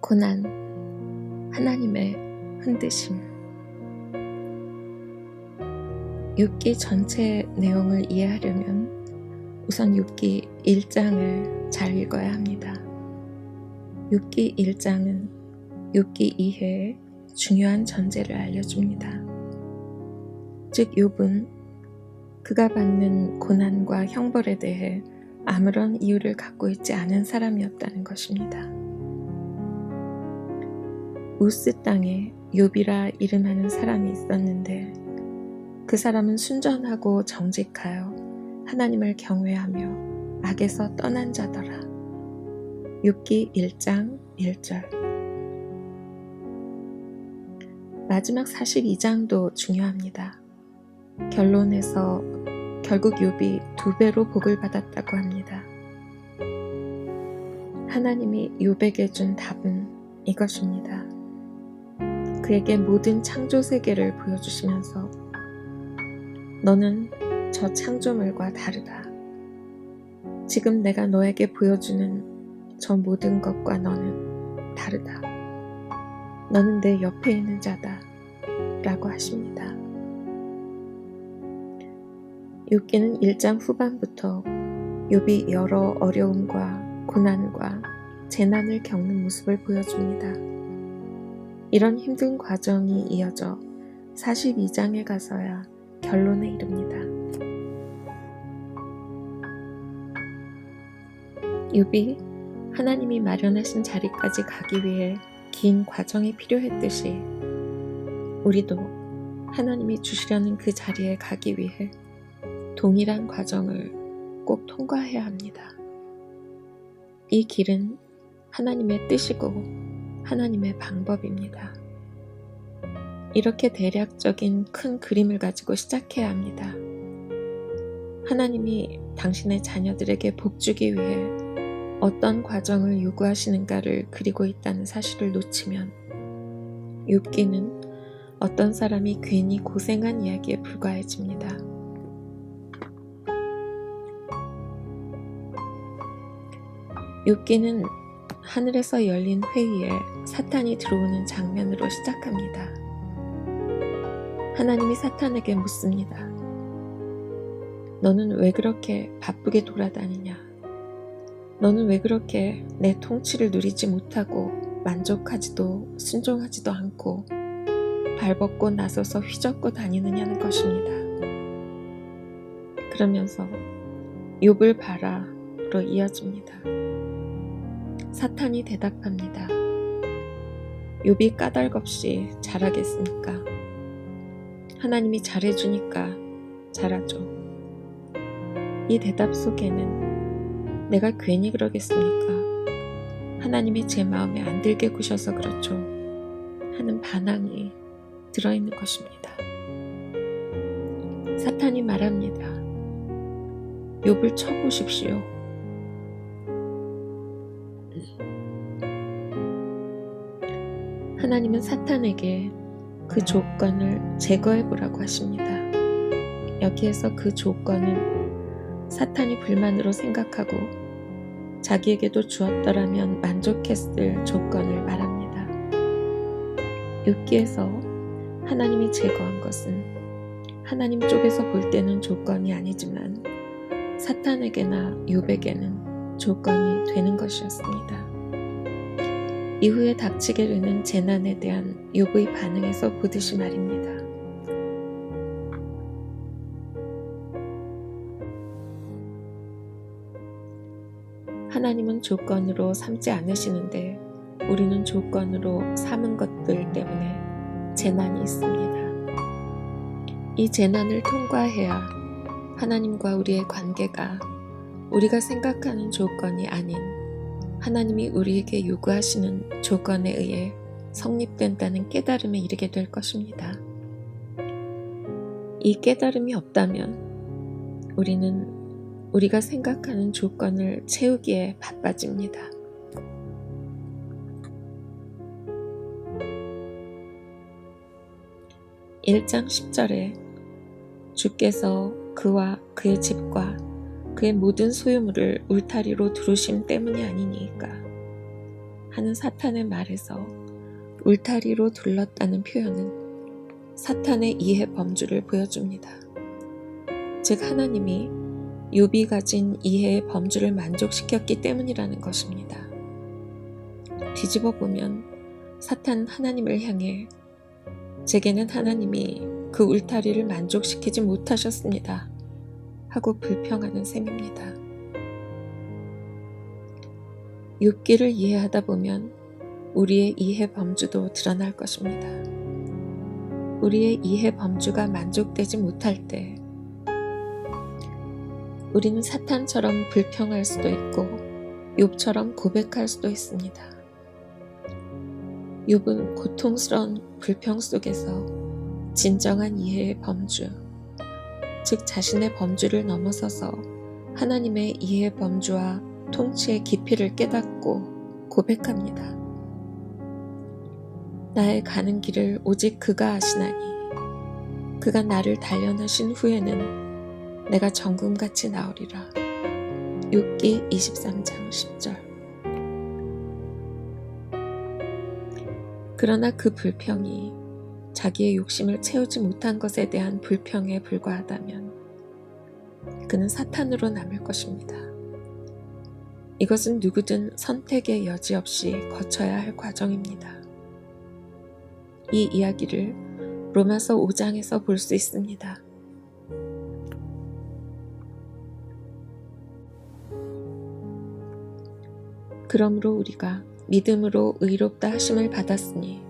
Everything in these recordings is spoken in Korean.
고난, 하나님의 흔드심. 욥기 전체 내용을 이해하려면 우선 욥기 1장을 잘 읽어야 합니다. 욥기 1장은 욥기 2회의 중요한 전제를 알려줍니다. 즉 욥은 그가 받는 고난과 형벌에 대해 아무런 이유를 갖고 있지 않은 사람이었다는 것입니다. 우스 땅에 욥이라 이름하는 사람이 있었는데 그 사람은 순전하고 정직하여 하나님을 경외하며 악에서 떠난 자더라. 욥기 1장 1절 마지막 42장도 중요합니다. 결론에서 결국 욥이 두 배로 복을 받았다고 합니다. 하나님이 욥에게 준 답은 이것입니다. 그에게 모든 창조 세계를 보여주시면서 너는 저 창조물과 다르다. 지금 내가 너에게 보여주는 저 모든 것과 너는 다르다. 너는 내 옆에 있는 자다. 라고 하십니다. 욥기는 1장 후반부터 욥이 여러 어려움과 고난과 재난을 겪는 모습을 보여줍니다. 이런 힘든 과정이 이어져 42장에 가서야 결론에 이릅니다. 욥이 하나님이 마련하신 자리까지 가기 위해 긴 과정이 필요했듯이 우리도 하나님이 주시려는 그 자리에 가기 위해 동일한 과정을 꼭 통과해야 합니다. 이 길은 하나님의 뜻이고 하나님의 방법입니다. 이렇게 대략적인 큰 그림을 가지고 시작해야 합니다. 하나님이 당신의 자녀들에게 복주기 위해 어떤 과정을 요구하시는가를 그리고 있다는 사실을 놓치면 욥기는 어떤 사람이 괜히 고생한 이야기에 불과해집니다. 욥기는 하늘에서 열린 회의에 사탄이 들어오는 장면으로 시작합니다. 하나님이 사탄에게 묻습니다. 너는 왜 그렇게 바쁘게 돌아다니냐? 너는 왜 그렇게 내 통치를 누리지 못하고 만족하지도 순종하지도 않고 발벗고 나서서 휘젓고 다니느냐는 것입니다. 그러면서 욥을 봐라로 이어집니다. 사탄이 대답합니다. 욥이 까닭없이 잘하겠습니까? 하나님이 잘해주니까 잘하죠. 이 대답 속에는 내가 괜히 그러겠습니까? 하나님이 제 마음에 안 들게 구셔서 그렇죠. 하는 반항이 들어있는 것입니다. 사탄이 말합니다. 욥을 쳐보십시오. 하나님은 사탄에게 그 조건을 제거해 보라고 하십니다. 여기에서 그 조건은 사탄이 불만으로 생각하고 자기에게도 주었더라면 만족했을 조건을 말합니다. 욥기에서 하나님이 제거한 것은 하나님 쪽에서 볼 때는 조건이 아니지만 사탄에게나 욥에게는 조건이 되는 것이었습니다. 이후에 닥치게 되는 재난에 대한 욥의 반응에서 보듯이 말입니다. 하나님은 조건으로 삼지 않으시는데 우리는 조건으로 삼은 것들 때문에 재난이 있습니다. 이 재난을 통과해야 하나님과 우리의 관계가 우리가 생각하는 조건이 아닌 하나님이 우리에게 요구하시는 조건에 의해 성립된다는 깨달음에 이르게 될 것입니다. 이 깨달음이 없다면 우리는 우리가 생각하는 조건을 채우기에 바빠집니다. (1장 10절에) 주께서 그와 그의 집과 그의 모든 소유물을 울타리로 두르심 때문이 아니니까. 하는 사탄의 말에서 울타리로 둘렀다는 표현은 사탄의 이해 범주를 보여줍니다. 즉 하나님이 욥이 가진 이해의 범주를 만족시켰기 때문이라는 것입니다. 뒤집어 보면 사탄 하나님을 향해 제게는 하나님이 그 울타리를 만족시키지 못하셨습니다. 하고 불평하는 셈입니다. 욥기를 이해하다 보면 우리의 이해 범주도 드러날 것입니다. 우리의 이해 범주가 만족되지 못할 때 우리는 사탄처럼 불평할 수도 있고 욥처럼 고백할 수도 있습니다. 욥은 고통스러운 불평 속에서 진정한 이해의 범주, 즉 자신의 범주를 넘어서서 하나님의 이해의 범주와 통치의 깊이를 깨닫고 고백합니다. 나의 가는 길을 오직 그가 아시나니 그가 나를 단련하신 후에는 내가 정금같이 나오리라. 6기 23장 10절 그러나 그 불평이 자기의 욕심을 채우지 못한 것에 대한 불평에 불과하다면 그는 사탄으로 남을 것입니다. 이것은 누구든 선택의 여지 없이 거쳐야 할 과정입니다. 이 이야기를 로마서 5장에서 볼 수 있습니다. 그러므로 우리가 믿음으로 의롭다 하심을 받았으니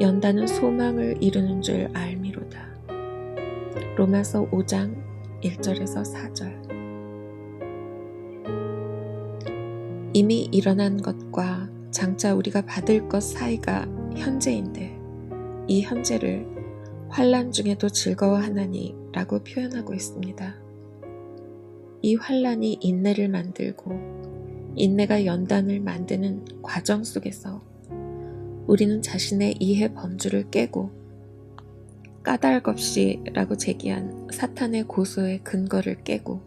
연단은 소망을 이루는 줄 알미로다. 로마서 5장 1절에서 4절 이미 일어난 것과 장차 우리가 받을 것 사이가 현재인데 이 현재를 환란 중에도 즐거워하나니 라고 표현하고 있습니다. 이 환란이 인내를 만들고 인내가 연단을 만드는 과정 속에서 우리는 자신의 이해 범주를 깨고 까닭 없이 라고 제기한 사탄의 고소의 근거를 깨고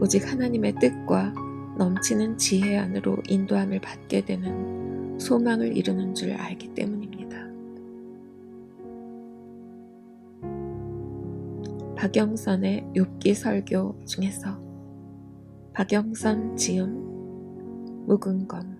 오직 하나님의 뜻과 넘치는 지혜 안으로 인도함을 받게 되는 소망을 이루는 줄 알기 때문입니다. 박영선의 욥기 설교 중에서 박영선 지음 묵은검